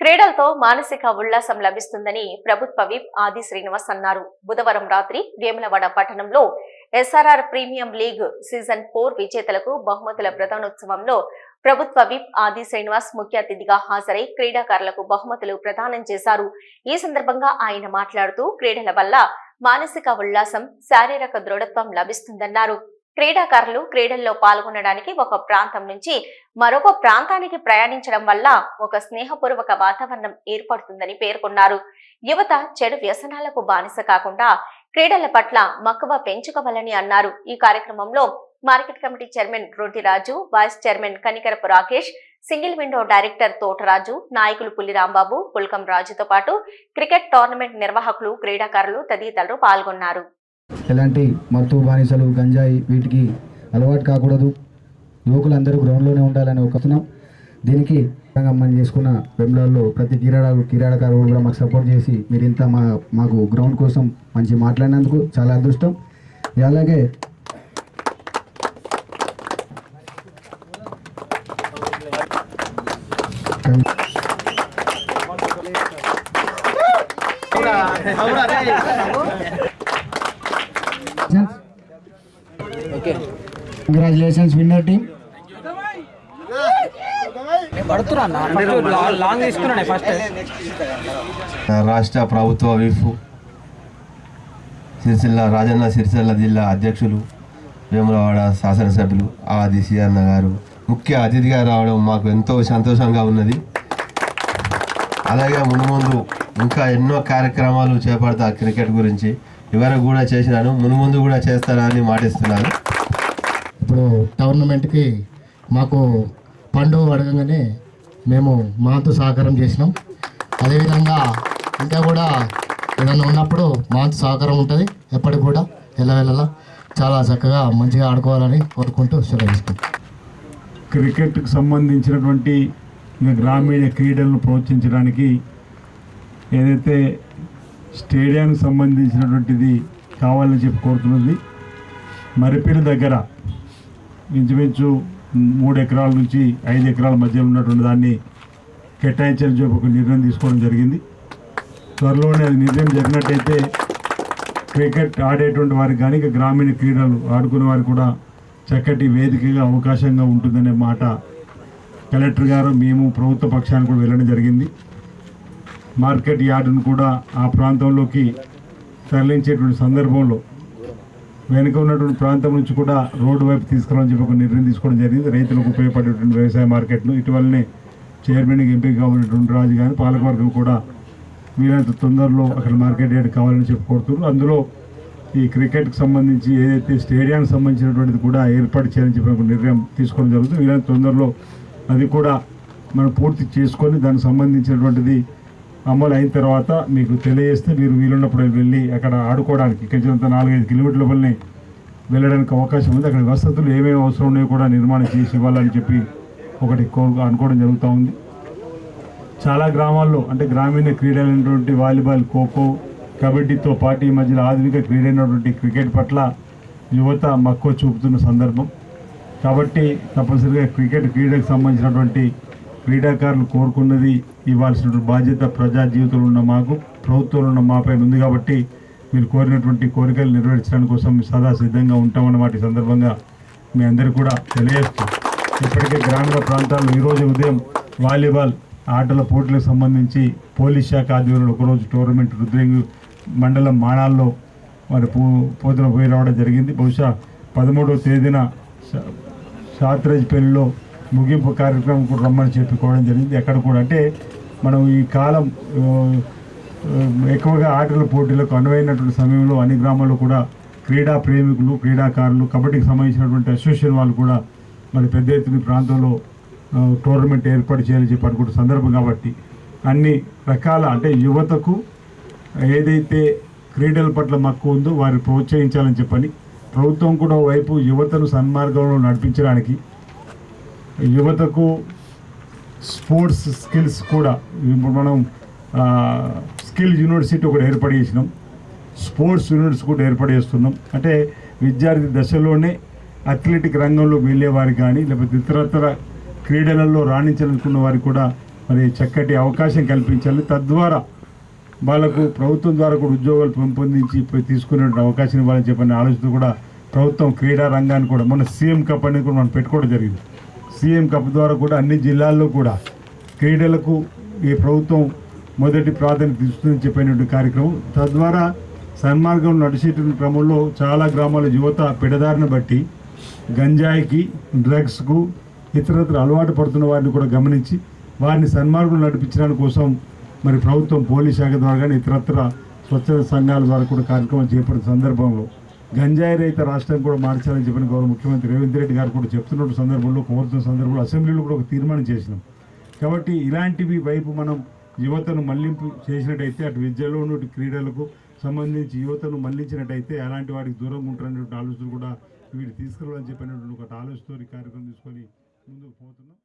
క్రీడలతో మానసిక ఉల్లాసం లభిస్తుందని ప్రభుత్వ విప్ ఆది శ్రీనివాస్ అన్నారు. బుధవారం రాత్రి వేములవాడ పట్టణంలో SRR premium league season four విజేతలకు బహుమతుల ప్రధానోత్సవంలో ప్రభుత్వ విప్ ఆది శ్రీనివాస్ ముఖ్య అతిథిగా హాజరై క్రీడాకారులకు బహుమతులు ప్రదానం చేశారు. ఈ సందర్భంగా ఆయన మాట్లాడుతూ క్రీడల వల్ల మానసిక ఉల్లాసం శారీరక దృఢత్వం లభిస్తుందన్నారు. క్రీడాకారులు క్రీడల్లో పాల్గొనడానికి ఒక ప్రాంతం నుంచి మరొక ప్రాంతానికి ప్రయాణించడం వల్ల ఒక స్నేహపూర్వక వాతావరణం ఏర్పడుతుందని పేర్కొన్నారు. యువత చెడు వ్యసనాలకు బానిస కాకుండా క్రీడల పట్ల మక్కువ పెంచుకోవాలని అన్నారు. ఈ కార్యక్రమంలో market committee chairman Roddiraju vice chairman Kanikarapu Rakesh single window director Thotaraju నాయకులు పుల్లి రాంబాబు పుల్కం రాజుతో పాటు క్రికెట్ టోర్నమెంట్ నిర్వాహకులు క్రీడాకారులు తదితరులు పాల్గొన్నారు. ఎలాంటి మత్తు బానిసలు గంజాయి వీటికి అలవాటు కాకూడదు. యువకులందరూ గ్రౌండ్లోనే ఉండాలని ఒక దీనికి మనం చేసుకున్న వెంబలలో ప్రతి క్రీడా క్రీడాకారులు కూడా మాకు సపోర్ట్ చేసి మీరు ఇంత మా మాకు గ్రౌండ్ కోసం మంచి మాట్లాడినందుకు చాలా అదృష్టం. అలాగే కంగ్రాచులేషన్స్ విన్నర్ టీమ్ పడుతున్నా అన్న. లాంగ్ తీసుకున్నాను ఫస్ట్ రాష్ట్ర ప్రభుత్వ విఫ్. సిరిసిల్ల రాజన్న సిరిసిల్ల జిల్లా అధ్యక్షులు వేములవాడ శాసనసభ్యులు ఆది అన్న గారు. ముఖ్య అతిథిగా రావడం మాకు ఎంతో సంతోషంగా ఉన్నది. అలాగే మునుముందు ఇంకా ఎన్నో కార్యక్రమాలు చేపడతా క్రికెట్ గురించి. ఇవరకు కూడా చేసినాను మునుముందు కూడా చేస్తానని మాటిస్తున్నాను ఇప్పుడు టోర్నమెంట్కి మాకు పండుగ అడగగానే మేము మాతో సహకారం చేసినాం. అదేవిధంగా ఇంకా కూడా ఏదైనా ఉన్నప్పుడు మాతో సహకారం ఉంటుంది. ఎప్పటికి కూడా ఎల్లవెల్లలా చాలా చక్కగా మంచిగా ఆడుకోవాలని కోరుకుంటూ సెలవు తీసుకుంటాం క్రికెట్కి సంబంధించినటువంటి ఇంకా గ్రామీణ క్రీడలను ప్రోత్సహించడానికి ఏదైతే స్టేడియానికి సంబంధించినటువంటిది కావాలని చెప్పి కోరుతున్నది. మరిపేరు దగ్గర ఇంచుమించు మూడు ఎకరాల నుంచి ఐదు ఎకరాల మధ్యలో ఉన్నటువంటి దాన్ని కేటాయించని చెప్పి ఒక నిర్ణయం తీసుకోవడం జరిగింది. త్వరలోనే అది నిర్ణయం జరిగినట్టయితే క్రికెట్ ఆడేటువంటి వారికి కానీ ఇంకా గ్రామీణ క్రీడలు ఆడుకునే వారికి కూడా చక్కటి వేదికగా అవకాశంగా ఉంటుందనే మాట కలెక్టర్ గారు మేము ప్రభుత్వ పక్షానికి కూడా వెళ్ళడం జరిగింది. మార్కెట్ యార్డును కూడా ఆ ప్రాంతంలోకి తరలించేటువంటి సందర్భంలో వెనుక ఉన్నటువంటి ప్రాంతం నుంచి కూడా రోడ్డు వైపు తీసుకురావని చెప్పి ఒక నిర్ణయం తీసుకోవడం జరిగింది. రైతులకు ఉపయోగపడేటువంటి వ్యవసాయ మార్కెట్ను ఇటీవలనే చైర్మన్కి ఎంపిక ఉన్నటువంటి రాజు కానీ పాలకవర్గం కూడా వీలైనంత తొందరలో అక్కడ మార్కెట్ యార్డ్ కావాలని చెప్పి కోరుతున్నారు. అందులో ఈ క్రికెట్కి సంబంధించి ఏదైతే స్టేడియానికి సంబంధించినటువంటిది కూడా ఏర్పాటు చేయాలని చెప్పి ఒక నిర్ణయం తీసుకోవడం జరుగుతుంది. వీలైనంత తొందరలో అది కూడా మనం పూర్తి చేసుకొని దానికి సంబంధించినటువంటిది అమలు అయిన తర్వాత మీకు తెలియజేస్తే మీరు వీలున్నప్పుడు వెళ్ళి అక్కడ ఆడుకోవడానికి కొంచెం నాలుగైదు కిలోమీటర్ల వల్లనే వెళ్ళడానికి అవకాశం ఉంది. అక్కడ వసతులు ఏమేమి అవసరం ఉన్నాయో కూడా నిర్మాణం చేసి ఇవ్వాలని చెప్పి ఒకటి అనుకోవడం జరుగుతూ ఉంది. చాలా గ్రామాల్లో అంటే గ్రామీణ క్రీడలైనటువంటి వాలీబాల్ ఖోఖో కబడ్డీతో పాటు ఈ మధ్యలో ఆధునిక క్రీడ అయినటువంటి క్రికెట్ పట్ల యువత మక్కువ చూపుతున్న సందర్భం. కాబట్టి తప్పనిసరిగా క్రికెట్ క్రీడకు సంబంధించినటువంటి క్రీడాకారులు కోరుకున్నది ఇవ్వాల్సినటువంటి బాధ్యత ప్రజా జీవితంలో ఉన్న మాకు ప్రభుత్వంలో ఉన్న మాపై ఉంది కాబట్టి మీరు కోరినటువంటి కోరికలు నెరవేర్చడం కోసం సదా సిద్ధంగా ఉంటామన్నమాట ఈ సందర్భంగా మీ అందరికీ కూడా తెలియజేస్తూ ఇప్పటికే గ్రామీణ ప్రాంతాల్లో ఈరోజు ఉదయం వాలీబాల్ ఆటల పోటీలకు సంబంధించి పోలీస్ శాఖ ఆధ్వర్యంలో ఒకరోజు టోర్నమెంట్ రుద్రంగి మండలం మాణాల్లో వారి పో పోతున పోయి రావడం జరిగింది. బహుశా పదమూడవ తేదీన శా- షాత్రేజ్పల్లిలో ముగింపు కార్యక్రమం కూడా రమ్మని చెప్పుకోవడం జరిగింది. ఎక్కడ కూడా అంటే మనం ఈ కాలం ఎక్కువగా ఆటల పోటీలకు అనువైనటువంటి సమయంలో అన్ని గ్రామాల్లో కూడా క్రీడా ప్రేమికులు క్రీడాకారులు కబడ్డీకి సంబంధించినటువంటి అసోసియేషన్ వాళ్ళు కూడా మరి పెద్ద ఎత్తున ప్రాంతంలో టోర్నమెంట్ ఏర్పాటు చేయాలని చెప్పి అనుకుంటున్న సందర్భం కాబట్టి అన్ని రకాల అంటే యువతకు ఏదైతే క్రీడల పట్ల మక్కువ ఉందో వారిని ప్రోత్సహించాలని చెప్పని ప్రభుత్వం కూడా వైపు యువతను సన్మార్గంలో నడిపించడానికి యువతకు స్పోర్ట్స్ స్కిల్స్ కూడా ఇప్పుడు మనం స్కిల్ యూనివర్సిటీ ఒకటి ఏర్పాటు చేసినాం. స్పోర్ట్స్ యూనిట్స్ కూడా ఏర్పాటు చేస్తున్నాం. అంటే విద్యార్థి దశలోనే అథ్లెటిక్ రంగంలో వెళ్ళే వారికి కానీ లేకపోతే ఇతరత్ర క్రీడలలో రాణించాలనుకున్న వారికి కూడా మరి చక్కటి అవకాశం కల్పించాలి. తద్వారా వాళ్ళకు ప్రభుత్వం ద్వారా కూడా ఉద్యోగాలు పెంపొందించి తీసుకునేటువంటి అవకాశం ఇవ్వాలని చెప్పని ఆలోచన కూడా ప్రభుత్వం క్రీడా రంగాన్ని కూడా మన సీఎం కప్ అనేది కూడా మనం పెట్టుకోవడం జరిగింది. సీఎం కప్ ద్వారా కూడా అన్ని జిల్లాల్లో కూడా క్రీడలకు ఈ ప్రభుత్వం మొదటి ప్రాధాన్యత ఇస్తుందని చెప్పినటువంటి కార్యక్రమం. తద్వారా సన్మార్గం నడిచేటువంటి క్రమంలో చాలా గ్రామాల యువత పిడదారిని బట్టి గంజాయికి డ్రగ్స్కు ఇతరత్ర అలవాటు పడుతున్న వారిని కూడా గమనించి వారిని సన్మార్గం నడిపించడానికి కోసం మరి ప్రభుత్వం పోలీస్ శాఖ ద్వారా కానీ ఇతరత్ర స్వచ్ఛంద సంఘాల ద్వారా కూడా కార్యక్రమం చేపట్టిన సందర్భంలో గంజాయి రహిత రాష్ట్రం కూడా మార్చాలని చెప్పిన గౌరవ ముఖ్యమంత్రి రేవంత్ రెడ్డి గారు కూడా చెప్తున్న సందర్భంలో కోరుతున్న సందర్భంలో అసెంబ్లీలో కూడా ఒక తీర్మానం చేసినాం. కాబట్టి ఇలాంటివి వైపు మనం యువతను మళ్ళింపు చేసినట్టయితే అటు విద్యలోను ఇటు క్రీడలకు సంబంధించి యువతను మళ్ళించినట్టయితే అలాంటి వాటికి దూరంగా ఉంటారనేటువంటి ఆలోచనలు కూడా వీళ్ళు తీసుకురావాలని చెప్పినటువంటి ఒక ఆలోచనతో కార్యక్రమం తీసుకొని ముందుకు పోతున్నాం.